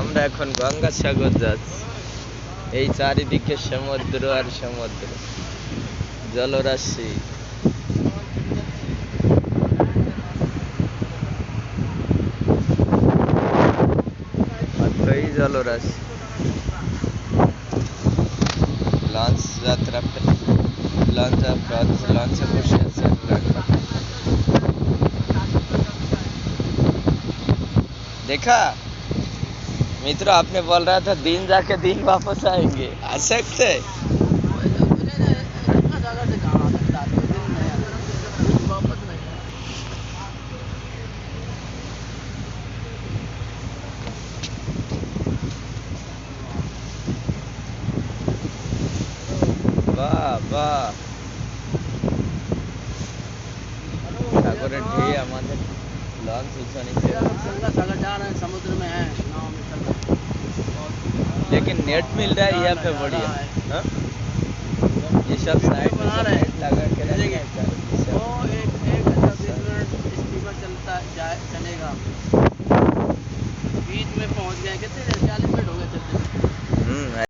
আমরা এখন গঙ্গাসাগর যাচ্ছি। এই চারিদিকে সমুদ্র আর সমুদ্র। জলরাশি। জলরাশি। লঞ্চ যাত্রা লঞ্চ লঞ্চে বসে আছে देखा? मित्रों आपने बोल रहा था दिन जाके दिन वापस आएँगे। आ सकते लाल सुलसा नहीं चला जा रहे हैं समुद्र में है नाव में चल रहे लेकिन नेट मिल रहा है यहाँ पे बढ़िया। हाँ? ये सब साइड बना रहे हैं। तो एक एक मिनट स्टीमर चलता चलेगा। बीच में पहुँच गए कितने